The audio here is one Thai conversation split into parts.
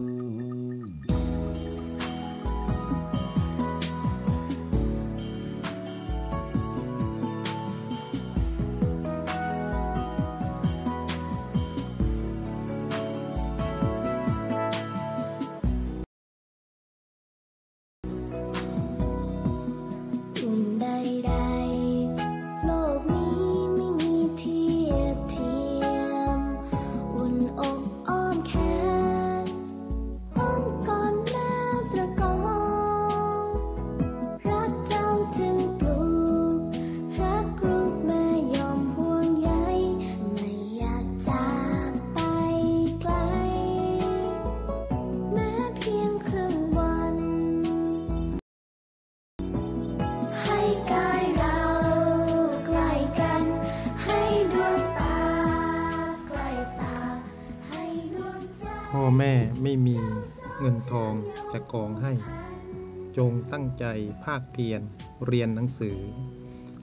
อุ่ กองให้ จงตั้งใจภาคเพียรเรียนหนังสือ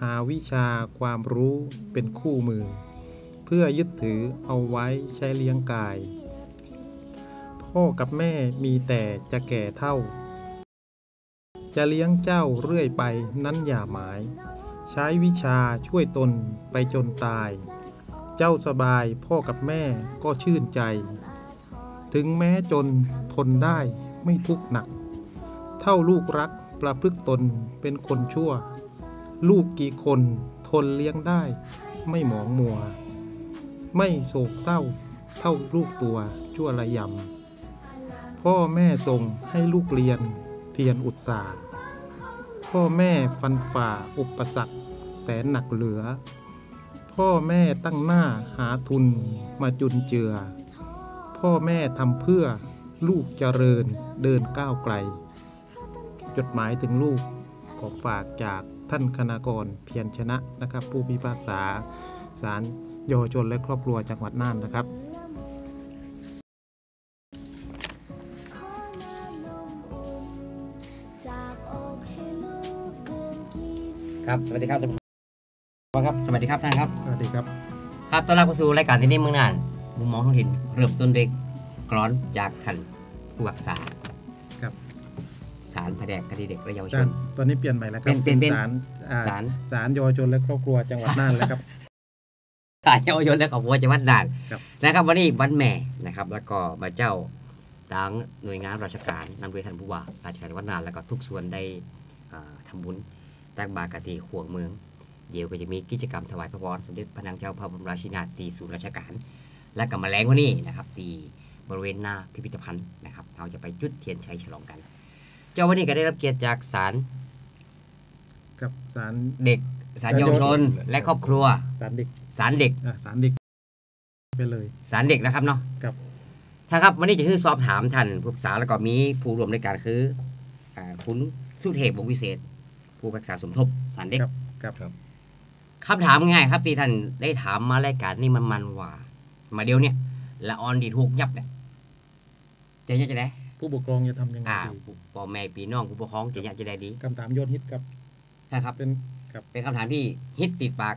หาวิชาความรู้เป็นคู่มือ เพื่อยึดถือเอาไว้ใช้เลี้ยงกาย พ่อกับแม่มีแต่จะแก่เท่า จะเลี้ยงเจ้าเรื่อยไปนั้นอย่าหมาย ใช้วิชาช่วยตนไปจนตาย เจ้าสบายพ่อกับแม่ก็ชื่นใจถึงแม้จนทนได้ ไม่ทุกข์หนัก เท่าลูกรักประพฤติตนเป็นคนชั่ว ลูกกี่คนทนเลี้ยงได้ ไม่หมองมัว ไม่โศกเศร้า เท่าลูกตัวชั่วระยำ พ่อแม่ส่งให้ลูกเรียนเพียรอุตสาห์พ่อแม่ฟันฝ่าอุปสรรคแสนหนักเหลือ พ่อแม่ตั้งหน้าหาทุนมาจุนเจือ พ่อแม่ทำเพื่อ ลูกเจริญเดินก้าวไกล จดหมายถึงลูกขอฝากจากท่านคณากรเพียรชนะนะครับ ผู้พิพากษาศาลเยาวชนและครอบครัวจังหวัดน่านนะครับขอน้ำนมอุ่นจากอกให้ลูกดื่มกินครับสวัสดีครับท่านผู้ชมครับ สวัสดีครับท่านครับ สวัสดีครับ ครับต้อนรับเข้าสู่รายการที่นี่เมืองน่าน มุมมองท้องถิ่นเริ่มต้นเด็ก กร้อนจากท่านผู้รักษาครับศาลแผนกคดีเด็กและเยาวชจานนตอนนี้เปลี่ยนใหม่แล้วครัเป็นเป็นเป็นศาลอ่าศาลศาลเยาวชนและครอบครัวจังหวัดน่านแล้วครับศาลเยาวชนและครอบครัวจังหวัดน่านครับนะครับ วันนี้วันแม่นะครับ แล้วก็มาเจ้าทางหน่วยงานราชการนำโดยท่านผู้ว่าราชการจังหวัดน่านแล้วก็ทุกส่วนได้อ่าทำบุญตักบาตรกะตีขวงเมือง เดี๋ยวก็จะมีกิจกรรมถวายพระพรสมเด็จพระนางเจ้าพระบรมราชินีนาถตีศูนย์ราชการ และก็มาแรงวันนี้นะครับตี บริเวณหน้าพิพิธภัณฑ์นะครับ เราจะไปจุดเทียนชัยฉลองกัน เจ้าวันนี้ก็ได้รับเกียรติจากศาลกับศาลเด็กศาลเยาวชนและครอบครัวศาลเด็กศาลเด็กอ่าศาลเด็กไปเลยศาลเด็กนะครับเนาะครับถ้าครับวันนี้จะคือสอบถามท่านผู้ปรึกษาแล้วก็มีผู้ร่วมในการคืออ่าคุณสุเทพวงศ์วิเศษ ผู้ปรึกษาสมทบศาลเด็กครับครับคำถามง่ายครับที่ท่านได้ถามมารายการนี่มันมันว่า มาเดียวเนี่ยละออนดีถูกยับเนี่ย จะยังจะได้ผู้ปกครองจะทำยังไงอ่าดีพ่อแม่พี่น้องผู้ปกครองจะยังจะได้ดีคำถามยอดฮิตครับใช่ครับเป็นครับเป็นคำถามที่ฮิตติดปาก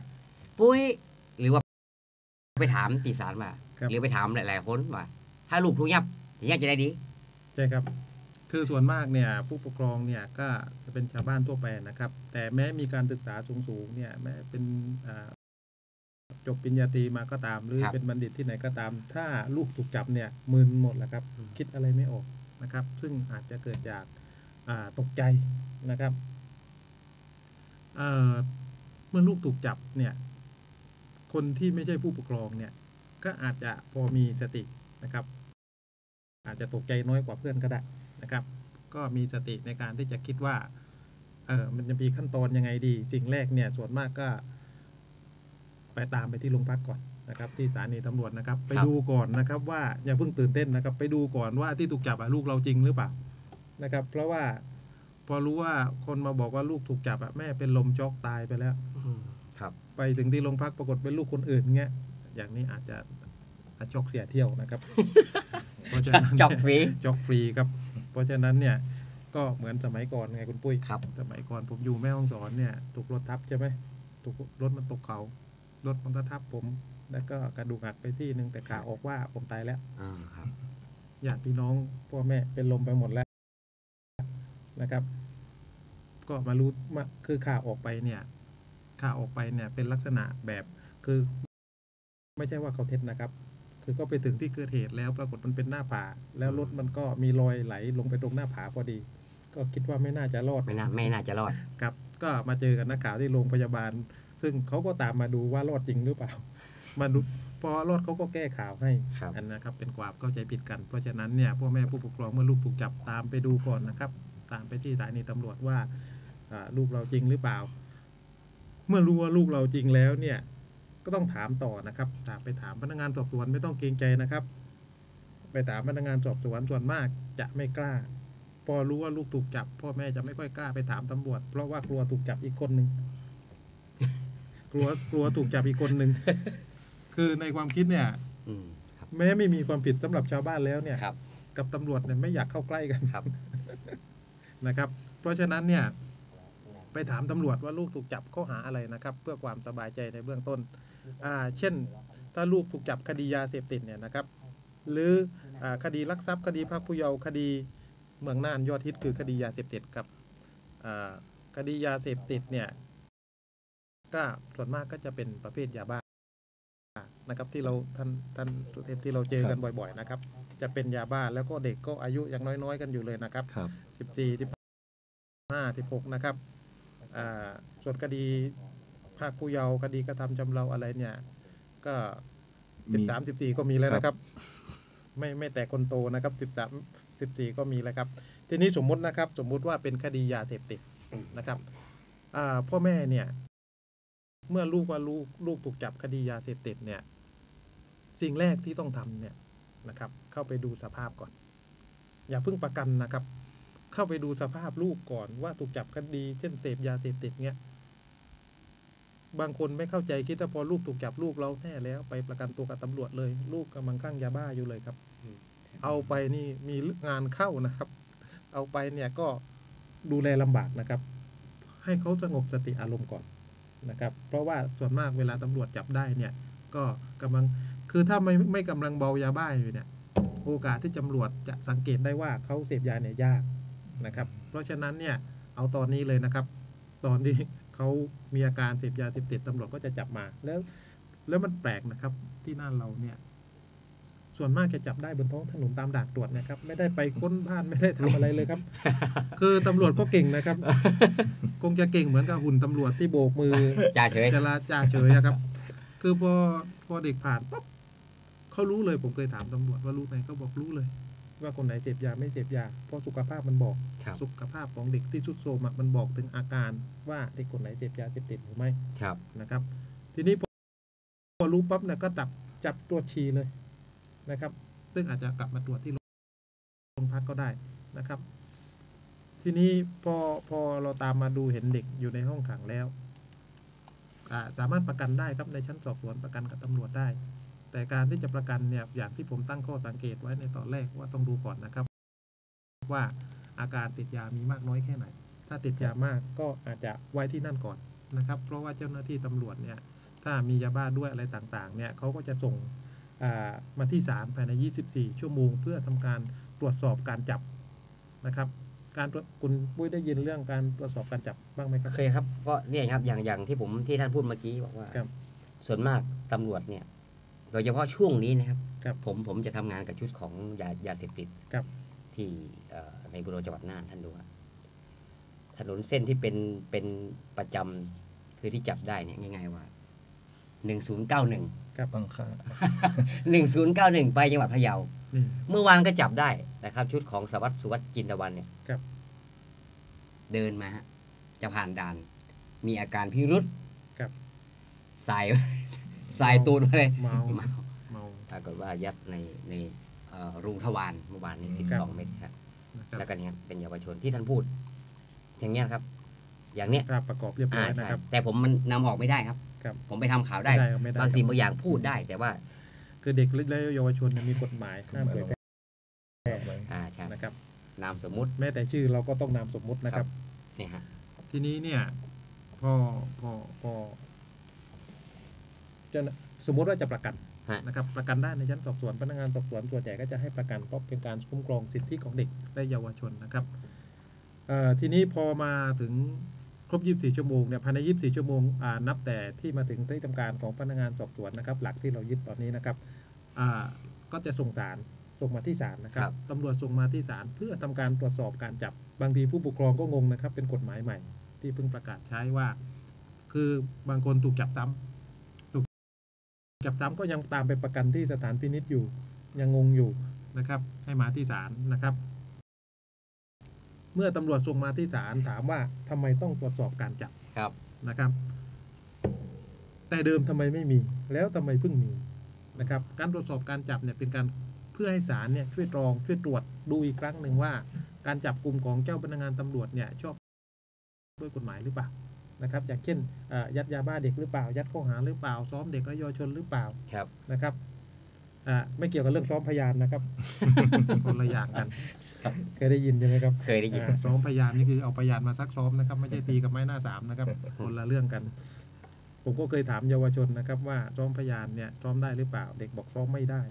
ปุ้ยหรือว่าไปถามตีสารมาครับหรือไปถามหลาย ๆ คนว่าถ้าลูกถูกยับจะยังจะได้ดีใช่ครับคือส่วนมากเนี่ยผู้ปกครองเนี่ยก็จะเป็นชาวบ้านทั่วไปนะครับ แต่แม้มีการศึกษาสูงๆเนี่ยแม้เป็นอ่า จบปริญญาตรีมาก็ตาม หรือครับเป็นบัณฑิตที่ไหนก็ตาม ถ้าลูกถูกจับเนี่ยมึนหมดแหละครับอืมคิดอะไรไม่ออกนะครับ ซึ่งอาจจะเกิดจากอ่าตกใจนะครับเอ่อเมื่อลูกถูกจับเนี่ยคนที่ไม่ใช่ผู้ปกครองเนี่ยก็อาจจะพอมีสตินะครับ อาจจะตกใจน้อยกว่าเพื่อนก็ได้นะครับ ก็มีสติในการที่จะคิดว่าเออมันจะมีขั้นตอนยังไงดี สิ่งแรกเนี่ยส่วนมากก็ ไปตามไปที่โรงพักก่อนนะครับที่สถานีตำรวจนะครับ ไปดูก่อนนะครับ ว่าอย่าเพิ่งตื่นเต้นนะครับ ไปดูก่อนว่าที่ถูกจับอะลูกเราจริงหรือเปล่านะครับ เพราะว่าพอรู้ว่าคนมาบอกว่าลูกถูกจับอะแม่เป็นลมช็อกตายไปแล้วครับ ไปถึงที่โรงพักปรากฏเป็นลูกคนอื่นเงี้ยอย่างนี้อาจจะอาจช็อกเสียเที่ยวนะครับเพราะฉะนั้นจอกฟรีจ็อกฟรีครับ เพราะฉะนั้นเนี่ยก็เหมือนสมัยก่อนไงคุณปุ้ยครับ สมัยก่อนผมอยู่แม่ห้องสอนเนี่ย ถูกรถทับใช่ไหมถูกรถมันตกเขา รถมันก็ทับผม แล้วก็กระดูกหักไปที่หนึ่งแต่ขาออกว่าผมตายแล้วอ่าครับญาติพี่น้องพ่อแม่เป็นลมไปหมดแล้วนะครับ ก็มารู้มาคือข่าวออกไปเนี่ยข่าวออกไปเนี่ยเป็นลักษณะแบบคือ ไม่ใช่ว่าเขาเท็จนะครับ คือก็ไปถึงที่เกิดเหตุแล้วปรากฏมันเป็นหน้าผา แล้วรถมันก็มีรอยไหลลงไปตรงหน้าผาพอดี ก็คิดว่าไม่น่าจะรอด ไม่น่าไม่น่าจะรอดครับ ก็มาเจอกับนักข่าวที่โรงพยาบาล ซึ่งเขาก็ตามมาดูว่ารอดจริงหรือเปล่ามาดูพอรอดเขาก็แก้ข่าวให้ครับอันนะครับ เป็นความเข้าใจผิดกัน เพราะฉะนั้นเนี่ยพ่อแม่ผู้ปกครองเมื่อลูกถูกจับตามไปดูก่อนนะครับ ตามไปที่สถานีตำรวจว่าอ่าลูกเราจริงหรือเปล่า เมื่อรู้ว่าลูกเราจริงแล้วเนี่ยก็ต้องถามต่อนะครับ ถามไปถามพนักงานสอบสวนไม่ต้องเกรงใจนะครับ ไปถามพนักงานสอบสวนส่วนมากจะไม่กล้า พอรู้ว่าลูกถูกจับ พ่อแม่จะไม่ค่อยกล้าไปถามตำรวจ เพราะว่ากลัวถูกจับอีกคนหนึ่ง กลัวกลัวถูกจับอีกคนหนึ่ง คือในความคิดเนี่ย อืมครับแม้ไม่มีความผิดสำหรับชาวบ้านแล้วเนี่ย ครับกับตำรวจเนี่ยไม่อยากเข้าใกล้กัน ครับ นะครับ เพราะฉะนั้นเนี่ย ไปถามตำรวจว่าลูกถูกจับข้อหาอะไรนะครับ เพื่อความสบายใจในเบื้องต้นอ่าเช่น ถ้าลูกถูกจับคดียาเสพติดเนี่ยนะครับ หรืออาคดีลักทรัพย์คดีพรากผู้เยาว์คดีเมืองน่านยอดฮิตคือคดียาเสพติดครับอ่าคดียาเสพติดเนี่ย ก็ส่วนมากก็จะเป็นประเภทยาบ้านะครับที่เราท่านท่านสุเทพที่เราเจอกันบ่อยๆนะครับ จะเป็นยาบ้าแล้วก็เด็กก็อายุยังน้อยๆ กันอยู่เลยนะครับครับสิบสี่สิบห้าสิบหกนะครับอ่าส่วนคดีภาคผู้เยาว์คดีกระทำจำเราอะไรเนี่ย ก็สิมีบสามสิบสี่ก็มีแล้วนะครับ ไม่ไม่แต่คนโตนะครับสิบสามสิบสี่ก็มีแล้วครับ ทีนี้สมมุตินะครับ สมมุติว่าเป็นคดียาเสพติดนะครับอ่าพ่อแม่เนี่ย เมื่อลูกว่าลูกลูกถูกจับคดียาเสพติดเนี่ย สิ่งแรกที่ต้องทำเนี่ยนะครับ เข้าไปดูสภาพก่อน อย่าเพิ่งประกันนะครับ เข้าไปดูสภาพลูกก่อนว่าถูกจับคดี เช่นเสพยาเสพติดเงี้ยบางคนไม่เข้าใจคิดว่าพอลูกถูกจับลูกเราแน่แล้ว ไปประกันตัวกับตำรวจเลย ลูกกำลังคลั่งยาบ้าอยู่เลยครับ เอาไปนี่มีงานเข้านะครับ เอาไปเนี่ยก็ดูแลลำบากนะครับ ให้เขาสงบสติอารมณ์ก่อน นะครับเพราะว่าส่วนมากเวลาตำรวจจับได้เนี่ยก็กำลังคือถ้าไม่ไม่กำลังเบายาบ้าอยู่เนี่ยโอกาสที่ตำรวจจะสังเกตได้ว่าเขาเสพยาเนี่ยยากนะครับ เพราะฉะนั้นเนี่ยเอาตอนนี้เลยนะครับ ตอนที่เขามีอาการเสพยาเสพติดตำรวจก็จะจับมาแล้ว แล้วมันแปลกนะครับที่น่านเราเนี่ย ส่วนมากจะจับได้บนท้องถนนตามด่านตรวจนะครับ ไม่ได้ไปค้นบ้านไม่ได้ทำอะไรเลยครับ คือตำรวจก็เก่งนะครับ คงจะเก่งเหมือนกับหุ่นตำรวจที่โบกมือจ่าเฉยจะลาจ่าเฉยอะครับ คือพอพอเด็กผ่านปั๊บเขารู้เลยผมเคยถามตำรวจว่ารู้ไหมเขาบอกรู้เลย ว่าคนไหนเสพยาไม่เสพยา เพราะสุขภาพมันบอกครับสุขภาพของเด็กที่ชุดโทรมอะมันบอกถึงอาการว่าเด็กคนไหนเสพยาเสพติดหรือไม่ครับนะครับ ทีนี้พอพอรู้ปั๊บเนี่ยก็จับจับตรวจฉี่เลย นะครับ ซึ่งอาจจะกลับมาตรวจที่โรงพักก็ได้นะครับ ทีนี้พอพอเราตามมาดูเห็นเด็กอยู่ในห้องขังแล้วสามารถประกันได้ครับในชั้นสอบสวนประกันกับตำรวจได้ แต่การที่จะประกันเนี่ยอย่างที่ผมตั้งข้อสังเกตไว้ในตอนแรกว่าต้องดูก่อนนะครับ ว่าอาการติดยามีมากน้อยแค่ไหน ถ้าติดยามากก็อาจจะไว้ที่นั่นก่อนนะครับ เพราะว่าเจ้าหน้าที่ตำรวจเนี่ยถ้ามียาบ้าด้วยอะไรต่างๆเนี่ยเขาก็จะส่ง มาที่ศาลภายใน 24 ชั่วโมง เพื่อทำการตรวจสอบการจับนะครับ การตรวจคุณปุ้ยได้ยินเรื่องการตรวจสอบการจับบ้างไหมครับเคยครับก็เนี่ยครับอย่างอย่างที่ผมที่ท่านพูดเมื่อกี้บอกว่าครับส่วนมากตำรวจเนี่ยโดยเฉพาะช่วงนี้นะครับครับผมผมจะทำงานกับชุดของยายาเสพติดครับที่เอ่อในบุรีจังหวัดน่านท่านดูว่าถนนเส้นที่เป็นเป็นประจำคือที่จับได้เนี่ยง่าย ๆว่าหนึ่งศูนย์เก้าหนึ่ง บางค่าหนึ่งศูนย์เก้าหนึ่งไปจังหวัดพะเยานี่เมื่อวานก็จับได้นะครับ ชุดของสวัสดิ์สุวัสดิ์จินตะวันเนี่ยครับ เดินมาฮะจะผ่านด่าน มีอาการพิรุษครับสายสายตูดมาเลยเมาเมาเมาปรากฏว่ายัดในในเอ่อรูทวารเมื่อวานนี้สิบครัสองบเม็ดครับนะครับแล้วก็เนี่ยเป็นเยาวชนที่ท่านพูด อย่างเงี้ยครับ อย่างเนี้ยภาพประกอบเรียบร้อ่าอยใช่นะครับ แต่ผมมันนำออกไม่ได้ครับ ครับผมไปทำข่าวได้ไม่ได้ครับไม่ได้ บางสิ่งครับบางอย่างพูดได้ แต่ว่าคือเด็กและเยาวชนเนี่ยมีกฎหมายห้ามเผยแพร่อ่าใช่นะครับ นามสมมุติแม้แต่ชื่อเราก็ต้องนามสมมุตินะครับเนี่ยฮะทีนี้เนี่ยพอพอพอจะสมมุติว่าจะประกันฮะนะครับประกันได้ในชั้นสอบสวนพนักงานสอบสวนส่วนใหญ่ก็จะให้ประกันเพราะเป็นการคุ้มครองสิทธิของเด็กและเยาวชนนะครับเอ่อทีนี้พอมาถึง ครบ 24 ชั่วโมงเนี่ยภายใน 24 ชั่วโมงอ่านับแต่ที่มาถึงที่ทำการของพนักงานสอบสวนนะครับ หลักที่เรายึดตอนนี้นะครับอ่าก็จะส่งสารส่งมาที่ศาลนะครับครับตำรวจส่งมาที่ศาลเพื่อทำการตรวจสอบการจับ บางทีผู้ปกครองก็งงนะครับ เป็นกฎหมายใหม่ ที่เพิ่งประกาศใช้ว่า คือบางคนถูกจับซ้ำถูกจับซ้ำก็ยังตามไปประกันที่สถานพินิษอยู่ ยังงงอยู่นะครับ ให้มาที่ศาลนะครับ เมื่อตำรวจส่งมาที่ศาลถามว่าทำไมต้องตรวจสอบการจับครับ นะครับ แต่เดิมทำไมไม่มี แล้วทำไมเพิ่งมีนะครับ การตรวจสอบการจับเนี่ยเป็นการเพื่อให้ศาลเนี่ยช่วยตรองช่วยตรวจดูอีกครั้งหนึ่งว่า การจับกลุ่มของเจ้าพนักงานตำรวจเนี่ยชอบด้วยกฎหมายหรือเปล่านะครับอย่างเช่นเอ่อยัดยาบ้าเด็กหรือเปล่า ยัดข้อหาหรือเปล่า ซ้อมเด็กและเยาวชนหรือเปล่าครับนะครับอ่าไม่เกี่ยวกับเรื่องซ้อมพยานนะครับคนละอย่างกัน เคยได้ยินใช่ไหมครับ เคยได้ยินอ่าซ้อมพยานนี่คือเอาพยานมาซักซ้อมนะครับ ไม่ใช่ตีกับไม้หน้าสามนะครับ คนละเรื่องกัน ผมก็เคยถามเยาวชนนะครับ ว่าซ้อมพยานเนี่ยซ้อมได้หรือเปล่า เด็กบอกซ้อมไม่ได้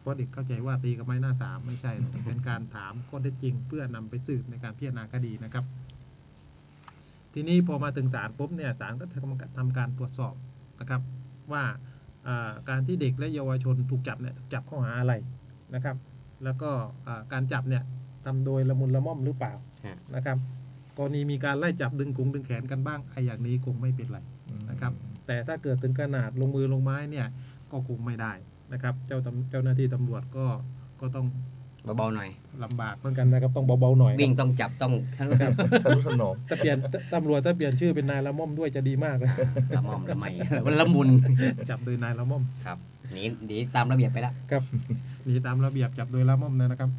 เพราะเด็กเข้าใจว่าตีกับไม้หน้าสามไม่ใช่นะเป็นการถามข้อเท็จจริง เพื่อนำไปสืบในการพิจารณาคดีนะครับ ทีนี้พอมาถึงศาลปุ๊บเนี่ยศาลก็ทำทำการตรวจสอบนะครับว่าอ่าการที่เด็กและเยาวชนถูกจับเนี่ยถูกจับข้อหาอะไรนะครับ แล้วก็อ่าการจับเนี่ยทำโดยละมุนละม่อมหรือเปล่าฮะนะครับกรณีมีการไล่จับดึงกุงดึงแขนกันบ้างไอ้อย่างนี้คงไม่เป็นไรนะครับ แต่ถ้าเกิดถึงขนาดลงมือลงไม้เนี่ยก็คงไม่ได้นะครับ เจ้าตำเจ้าหน้าที่ตำรวจก็ก็ต้อง เบาๆหน่อยลำบากเหมือนกันนะครับต้องเบาๆหน่อยวิ่งต้องจับต้องครับทะนุถนอมถ้าเปลี่ยนตตำรวจถ้าเปลี่ยนชื่อเป็นนายละม่อมด้วยจะดีมากเลยละม่อมละไมมันละมุนจับโดยนายละม่อมครับหนีหนีตามระเบียบไปแล้วครับหนีตามระเบียบจับโดยละม่อมนะครับ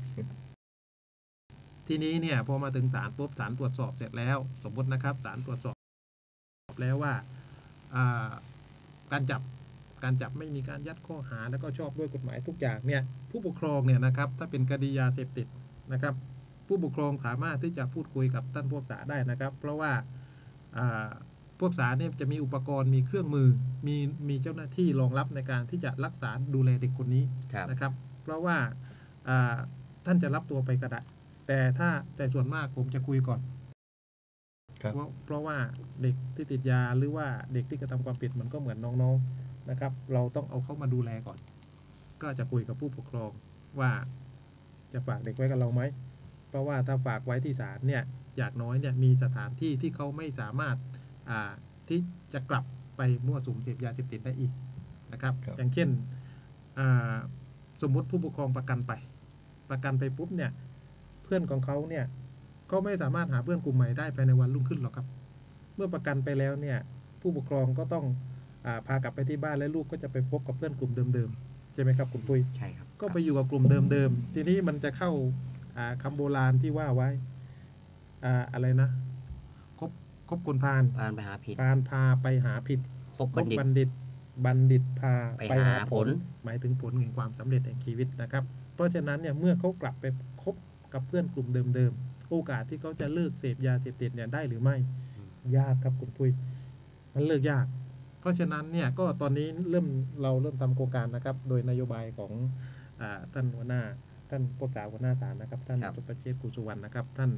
ทีนี้เนี่ยพอมาถึงศาลปุ๊บศาลตรวจสอบเสร็จแล้ว สมมตินะครับศาลตรวจสอบแล้วว่าอ่าการจับ การจับไม่มีการยัดข้อหาแล้วก็ชอบด้วยกฎหมายทุกอย่างเนี่ยผู้ปกครองเนี่ยนะครับถ้าเป็นคดียาเสพติดนะครับ ผู้ปกครองสามารถที่จะพูดคุยกับท่านพวกษาได้นะครับ เพราะว่าอ่าพวกษาเนี่ยจะมีอุปกรณ์มีเครื่องมือมีมีเจ้าหน้าที่รองรับในการที่จะรักษาดูแลเด็กคนนี้ครับนะครับ เพราะว่าอ่าท่านจะรับตัวไปก็ได้แต่ถ้าแต่ส่วนมากผมจะคุยก่อนครับเพราะเพราะว่าเด็กที่ติดยาหรือว่าเด็กที่กระทำความผิดมันก็เหมือนน้องๆ นะครับ เราต้องเอาเข้ามาดูแลก่อน ก็จะคุยกับผู้ปกครองว่าจะฝากเด็กไว้กับเราไหม เพราะว่าถ้าฝากไว้ที่ศาลเนี่ยอย่างน้อยเนี่ยมีสถานที่ที่เขาไม่สามารถอ่าที่จะกลับไปมั่วสุมเสพยาเสพติดได้อีกนะครับครับอย่างเช่นอ่าสมมุติผู้ปกครองประกันไป ประกันไปปุ๊บเนี่ยเพื่อนของเขาเนี่ยก็ไม่สามารถหาเพื่อนกลุ่มใหม่ได้ภายในวันรุ่งขึ้นหรอกครับ เมื่อประกันไปแล้วเนี่ยผู้ปกครองก็ต้องอา พากลับไปที่บ้านและลูกก็จะไปพบกับเพื่อนกลุ่มเดิมๆใช่ไหมครับคุณปุ้ยใช่ครับก็ไปอยู่กับกลุ่มเดิมๆทีนี้มันจะเข้าอ่าคำโบราณที่ว่าไว้อ่าอะไรนะคบคบคนพาลพานไปหาผิดพาลพาไปหาผิดคบคบับณฑิตบัณฑิตบัณฑิตพาไปหาผล หมายถึงผลแห่งความสำเร็จแห่งชีวิตนะครับ เพราะฉะนั้นเนี่ยเมื่อเขากลับไปคบกับเพื่อนกลุ่มเดิมๆ โอกาสที่เขาจะเลิกเสพยาเสพติดเนี่ยได้หรือไม่ ยากครับคุณปุ้ย มันเลิกยาก เพราะฉะนั้นเนี่ยก็ตอนนี้เริ่มเราเริ่มทำโครงการนะครับ โดยนโยบายของอท่านหัวหน้า ท่านผู้สาวหัวหน้าศาลนะครับ ท่านครับสุประเชษกุสุวรรณนะครับ ท่าน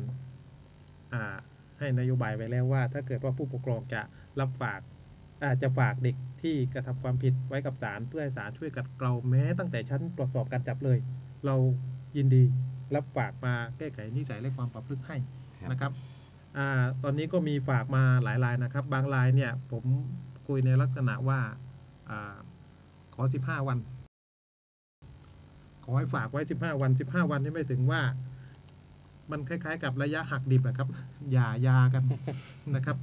ให้นโยบายไว้แล้วว่า ถ้าเกิดว่าผู้ปกครองจะรับฝากอาจจะฝากเด็กที่กระทำความผิดไว้กับศาลเพื่อให้ศาลช่วยกัดเกลาแม้ตั้งแต่ชั้นตรวจสอบการจับเลย เรายินดีรับฝากมาแก้ไขนิสัยและความประพฤติให้นะครับอตอนนี้ก็มีฝากมาหลายรายนะครับ บางรายเนี่ยผม คุยในลักษณะว่าอขอ 15 วัน ขอให้ฝากไว้ 15 วัน 15 วันนี่ไม่ถึงว่า มันคล้าย ๆ กับระยะหักดิบอะครับ อย่ายากันนะครับ